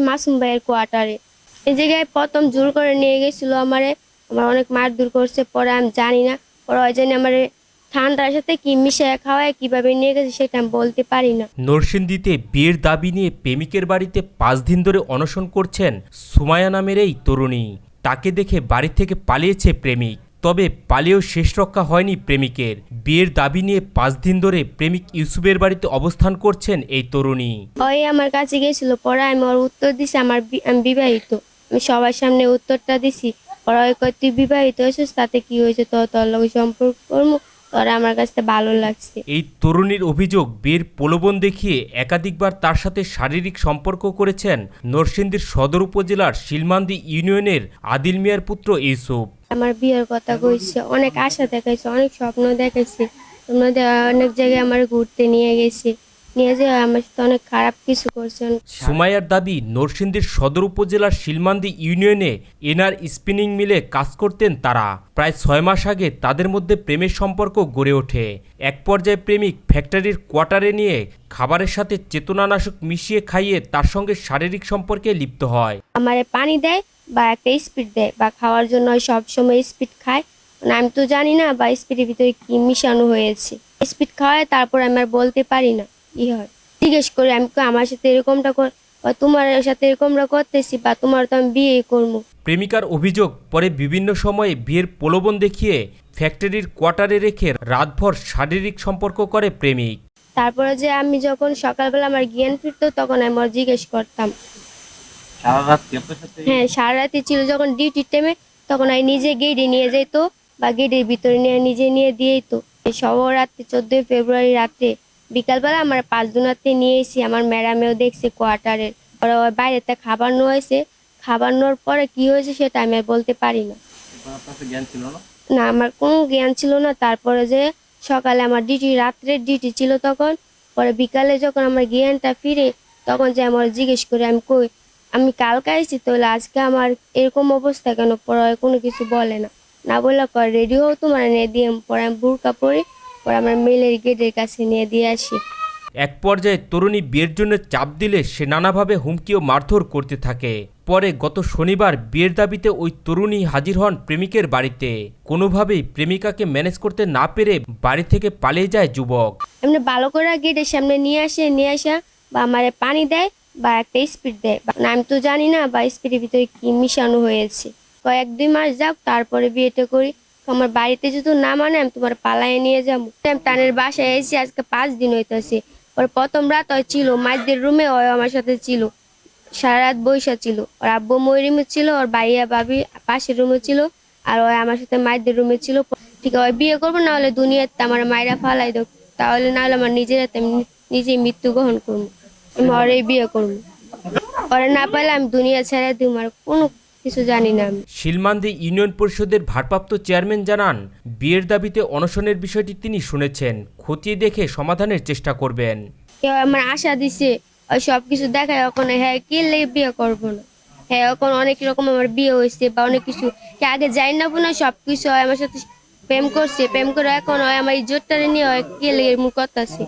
মাসুম ভাইয়ের কোয়ার্টারে এই জায়গায় প্রথম জোর করে নিয়ে গেছিল আমারে। আমার অনেক মার দূর করছে, পরে আমি জানি না। পরে ওই জন্য আমার ঠান্ডার সাথে কি মিশিয়ে খাওয়ায়, কীভাবে নিয়ে গেছে সেটা আমি বলতে পারি না। নরসিংদীতে বিয়ের দাবি নিয়ে প্রেমিকের বাড়িতে পাঁচ দিন ধরে অনশন করছেন সুমায়া নামের এই তরুণী। তাকে দেখে বাড়ি থেকে পালিয়েছে প্রেমিক। তবে পালেও শেষ রক্ষা হয়নি প্রেমিকের। বিয়ের দাবি নিয়ে পাঁচ দিন ধরে প্রেমিক ইউসুফের বাড়িতে অবস্থান করছেন এই তরুণী। ওই আমার কাছে গেছিল পরে আমি ওর উত্তর দিছি, আমার আমি বিবাহিত। আমি সবার সামনে উত্তরটা দিছি পড়া ওই তুই বিবাহিত হয়েছিস, তাতে কি হয়েছে? তোর তোর লগে সম্পর্ক তোর আমার কাছে ভালো লাগছে। এই তরুণীর অভিযোগ বিয়ের প্রলোভন দেখিয়ে একাধিকবার তার সাথে শারীরিক সম্পর্ক করেছেন নরসিংদীর সদর উপজেলার শিলমান্দি ইউনিয়নের আদিল মিয়ার পুত্র ইউসুফ। আমার বিয়ের কথা কইছে অনেক আশা দেখাইছে অনেক স্বপ্ন দেখাইছে। অনেক জায়গায় আমার ঘুরতে নিয়ে গেছে। নিয়ে যে আমার সাথে অনেক খারাপ কিছু করছেন। সুমাইয়ার দাবি নরসিংদীর সদর উপজেলার শিলমান্দি ইউনিয়নে এনার স্পিনিং মিলে কাজ করতেন তারা। প্রায় ছয় মাস আগে তাদের মধ্যে প্রেমের সম্পর্ক গড়ে ওঠে। এক পর্যায়ে প্রেমিক ফ্যাক্টরির কোয়ার্টারে নিয়ে খাবারের সাথে চেতনানাশক মিশিয়ে খাইয়ে তার সঙ্গে শারীরিক সম্পর্কে লিপ্ত হয়। আমারে পানি দেয় বা একটা স্পিড দেয় বা খাওয়ার জন্য সব সময় স্পিড খায়। মানে আমি তো জানি না বা স্পিডের ভিতরে কি মিশানো হয়েছে। স্পিড খাওয়ায় তারপর আমি আর বলতে পারি না। কি হয়। জিজ্ঞেস করি আমি আমার সাথে এরকমটা কর বা তোমার সাথে এরকমটা করতেছি বা তোমার তো আমি বিয়ে করব? প্রেমিকার অভিযোগ পরে বিভিন্ন সময়ে বিয়ের প্রলোভন দেখিয়ে ফ্যাক্টরির কোয়ার্টারে রেখে রাতভর শারীরিক সম্পর্ক করে প্রেমিক। তারপরে যে আমি যখন সকালবেলা আমার জ্ঞান ফিরতো তখন আমি ওর জিজ্ঞেস করতাম। সারা রাত কি আপনার সাথে? হ্যাঁ সারা রাতে ছিল যখন ডিউটির টাইমে তখন আমি নিজে গেটে নিয়ে যেত বা গেটের ভিতরে নিয়ে নিজে নিয়ে দিয়েই তো এই সব রাত্রে চোদ্দই ফেব্রুয়ারি রাত্রে বিকালবেলা আমার পাঁচ দুনাতে নিয়ে এসেছি আমার ম্যাডামেও দেখছে কোয়ার্টারের। পরে ওর বাইরেতে খাবার হয়েছে খাবার নেওয়ার পরে কি হয়েছে সেটা আমি বলতে পারি না। না? আমার কোনো জ্ঞান ছিল না। তারপরে যে সকালে আমার ডিউটি রাত্রের ডিউটি ছিল তখন পরে বিকালে যখন আমার জ্ঞানটা ফিরে তখন যে আমার জিজ্ঞেস করে আমি কই আমি কালকে আসছি তাহলে আজকে আমার এরকম অবস্থা কেন? পরে কোনো কিছু বলে না। না বললে কর রেডি হও তোমার নিয়ে দিয়ে পরে আমি বুরকা পরে পরে আমার মেলের গেটের কাছে নিয়ে দিয়ে আসি। এক পর্যায়ে তরুণী বিয়ের জন্য চাপ দিলে সে নানাভাবে হুমকি ও মারধর করতে থাকে। পরে গত শনিবার বিয়ের দাবিতে ওই তরুণী হাজির হন প্রেমিকের বাড়িতে। কোনোভাবেই প্রেমিকাকে ম্যানেজ করতে না পেরে বাড়ি থেকে পালিয়ে যায় যুবক। এমনি ভালো করে গেটের সামনে নিয়ে আসে নিয়ে আসা বা আমারে পানি দেয় বা একটা স্পিড দেয়। না, আমি তো জানি না বা স্পিডের ভিতরে কি মিশানো হয়েছে। কয়েক দুই মাস যাক তারপরে বিয়েটা করি। আমার বাড়িতে যদি না মানে আমি তোমার পালায় নিয়ে যাব। আমি তানের বাসায় এসেছি আজকে পাঁচ দিন হইতেছে। ওর প্রথম রাত ওই ছিল, মাঝদের রুমে ওই আমার সাথে ছিল। সারা রাত বৈশা ছিল। ওর আব্বু মই রুমে ছিল, ওর ভাইয়া ভাবি পাশের রুমে ছিল, আর ওই আমার সাথে মায়েদের রুমে ছিল। ঠিক ওই বিয়ে করব না হলে দুনিয়াতে আমার মায়েরা ফালাই দেব। তাহলে না হলে আমার নিজের হাতে আমি নিজেই মৃত্যু গ্রহণ করব। আমি ওরে বিয়ে করব। ওরে না পাইলে আমি দুনিয়া ছেড়ে দিব, আর কোনো কিছু জানি না। আমি শিলমান্দি ইউনিয়ন পরিষদের ভারপ্রাপ্ত চেয়ারম্যান জানান বিয়ের দাবিতে অনশনের বিষয়টি তিনি শুনেছেন। খতিয়ে দেখে সমাধানের চেষ্টা করবেন। কেউ আমার আশা দিছে ওই সব কিছু দেখায় এখন হ্যাঁ কে লেগে বিয়ে করব না? হ্যাঁ এখন অনেক রকম আমার বিয়ে হয়েছে বা অনেক কিছু। কে আগে যাই না না সব কিছু হয় আমার সাথে প্রেম করছে প্রেম করে এখন হয় আমার ইজ্জতটা নিয়ে হয় কে লেগে মুখ করতেছে